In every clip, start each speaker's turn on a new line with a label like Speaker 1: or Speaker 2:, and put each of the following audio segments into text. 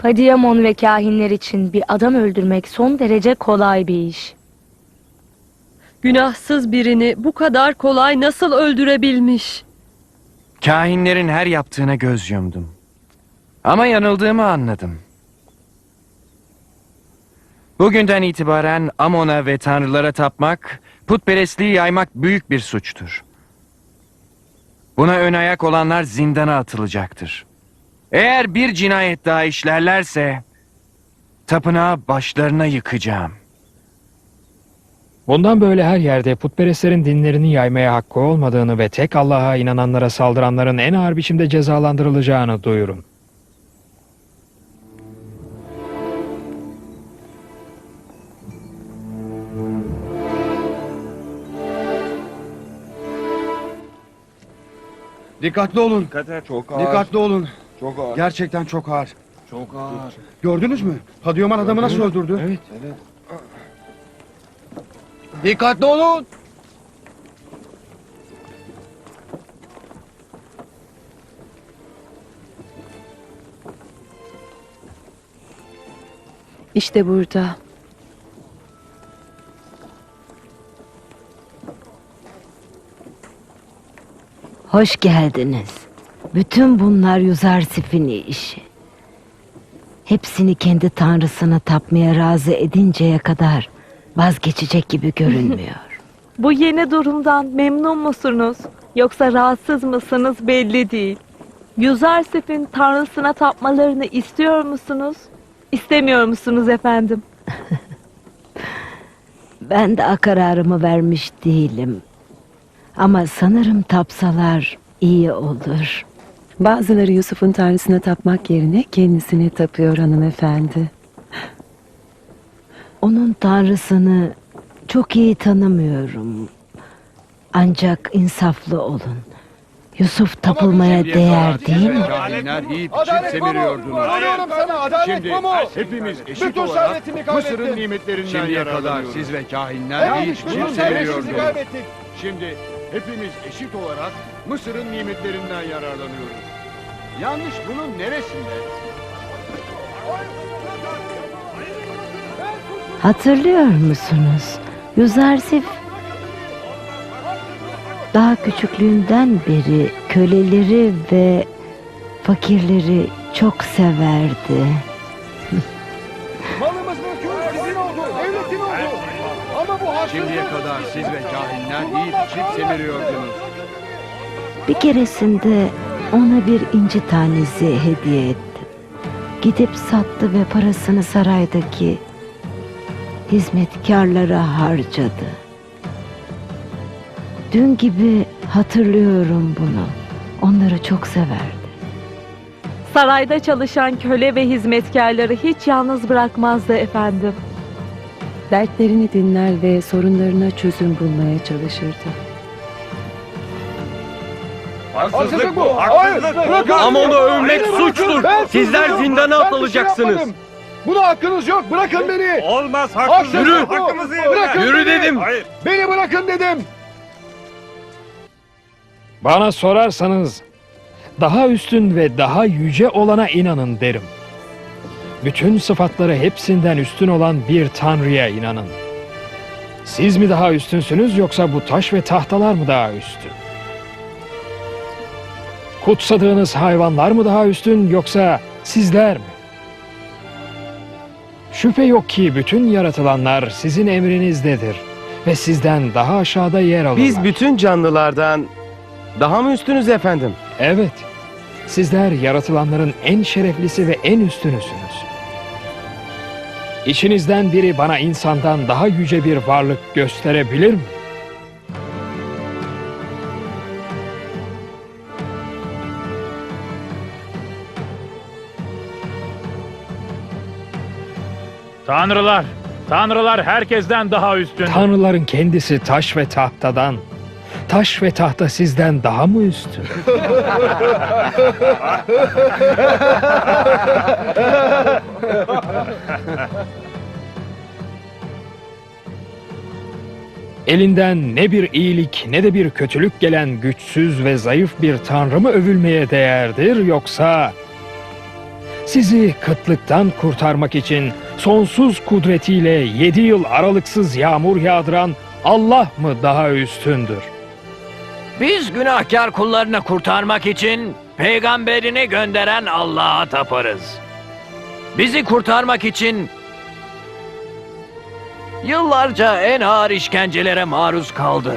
Speaker 1: Padiyamon ve kahinler için bir adam öldürmek son derece kolay bir iş.
Speaker 2: Günahsız birini bu kadar kolay nasıl öldürebilmiş?
Speaker 3: Kahinlerin her yaptığına göz yumdum. Ama yanıldığımı anladım. Bugünden itibaren Amon'a ve tanrılara tapmak, putperestliği yaymak büyük bir suçtur. Buna ön ayak olanlar zindana atılacaktır. Eğer bir cinayet daha işlerlerse, tapınağı başlarına yıkacağım.
Speaker 4: Bundan böyle her yerde putperestlerin dinlerini yaymaya hakkı olmadığını ve tek Allah'a inananlara saldıranların en ağır biçimde cezalandırılacağını duyurun.
Speaker 5: Dikkatli olun.
Speaker 6: Çok ağır.
Speaker 5: Dikkatli olun.
Speaker 6: Çok ağır.
Speaker 5: Gerçekten çok ağır.
Speaker 6: Çok ağır.
Speaker 5: Gördünüz mü? Hadyoman adamı nasıl öldürdü?
Speaker 4: Evet.
Speaker 5: Dikkatli olun.
Speaker 2: İşte burada.
Speaker 7: Hoş geldiniz. Bütün bunlar Yuzarsif'in işi. Hepsini kendi tanrısına tapmaya razı edinceye kadar vazgeçecek gibi görünmüyor.
Speaker 1: Bu yeni durumdan memnun musunuz? Yoksa rahatsız mısınız belli değil. Yuzarsif'in tanrısına tapmalarını istiyor musunuz? İstemiyor musunuz efendim?
Speaker 7: ben de kararımı vermiş değilim. Ama sanırım tapsalar iyi olur.
Speaker 8: Bazıları Yusuf'un tanrısına tapmak yerine kendisine tapıyor hanımefendi.
Speaker 7: Onun tanrısını çok iyi tanımıyorum. Ancak insaflı olun. Yusuf tapılmaya değer değil mi?
Speaker 6: Kahinler yiyip içip
Speaker 5: Adalet bu mu?
Speaker 6: semiriyordular.
Speaker 5: Soruyorum sana adalet
Speaker 6: Şimdi
Speaker 5: bu mu?
Speaker 6: hepimiz eşit
Speaker 5: Bütün
Speaker 6: olarak
Speaker 5: servetimi kaybettim.
Speaker 6: Mısır'ın nimetlerinden
Speaker 3: Şimdiye kadar
Speaker 6: yararlanıyoruz.
Speaker 3: siz ve kahinler
Speaker 5: Evet,
Speaker 3: yiyip
Speaker 5: bütün
Speaker 3: içip
Speaker 5: servetimizi
Speaker 3: semiriyordunuz.
Speaker 5: kaybettik.
Speaker 6: Şimdi hepimiz eşit olarak Mısır'ın nimetlerinden yararlanıyoruz. Yanlış bunun neresinde?
Speaker 7: Hatırlıyor musunuz? Yuzarsif daha küçüklüğünden beri köleleri ve fakirleri çok severdi.
Speaker 5: Malımız mülkümüz sizin oldu. Devletin oldu. Ama bu haksızlık.
Speaker 6: Şimdiye kadar siz ve kahinler yiyip içip semiriyordunuz.
Speaker 7: Bir keresinde ona bir inci tanesi hediye ettim. Gidip sattı ve parasını saraydaki hizmetkarlara harcadı. Dün gibi hatırlıyorum bunu. Onları çok severdi.
Speaker 1: Sarayda çalışan köle ve hizmetkarları hiç yalnız bırakmazdı efendim.
Speaker 8: Dertlerini dinler ve sorunlarına çözüm bulmaya çalışırdı.
Speaker 5: Haksızlık bu. Hayır. Bırakın.
Speaker 9: Ama onu övmek suçtur. Sizler zindana atılacaksınız.
Speaker 5: Buna hakkınız yok. Bırakın beni.
Speaker 9: Olmaz
Speaker 5: Haksızlık
Speaker 9: Yürü.
Speaker 5: bu. Bırakın
Speaker 9: Yürü
Speaker 5: beni.
Speaker 9: dedim.
Speaker 5: Beni bırakın dedim.
Speaker 4: Bana sorarsanız daha üstün ve daha yüce olana inanın derim. Bütün sıfatları hepsinden üstün olan bir tanrıya inanın. Siz mi daha üstünsünüz yoksa bu taş ve tahtalar mı daha üstün? Kutsadığınız hayvanlar mı daha üstün yoksa sizler mi? Şüphe yok ki bütün yaratılanlar sizin emrinizdedir ve sizden daha aşağıda yer alırlar.
Speaker 9: Biz bütün canlılardan daha mı üstünüz efendim?
Speaker 4: Evet. Sizler yaratılanların en şereflisi ve en üstünüsünüz. İçinizden biri bana insandan daha yüce bir varlık gösterebilir mi?
Speaker 10: Tanrılar, tanrılar herkesten daha üstün.
Speaker 4: Tanrıların kendisi taş ve tahtadan. Taş ve tahta sizden daha mı üstün? Elinden ne bir iyilik ne de bir kötülük gelen güçsüz ve zayıf bir tanrı mı övülmeye değerdir yoksa Sizi kıtlıktan kurtarmak için sonsuz kudretiyle yedi yıl aralıksız yağmur yağdıran Allah mı daha üstündür?
Speaker 3: Biz günahkar kullarını kurtarmak için peygamberini gönderen Allah'a taparız. Bizi kurtarmak için yıllarca en ağır işkencelere maruz kaldı.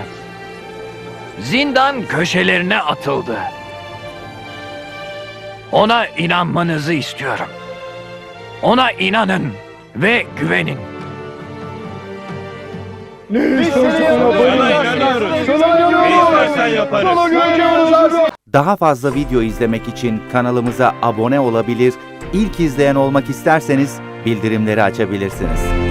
Speaker 3: Zindan köşelerine atıldı. Ona inanmanızı istiyorum. Ona inanın ve güvenin.
Speaker 5: Abi.
Speaker 11: Daha fazla video izlemek için kanalımıza abone olabilir, ilk izleyen olmak isterseniz bildirimleri açabilirsiniz.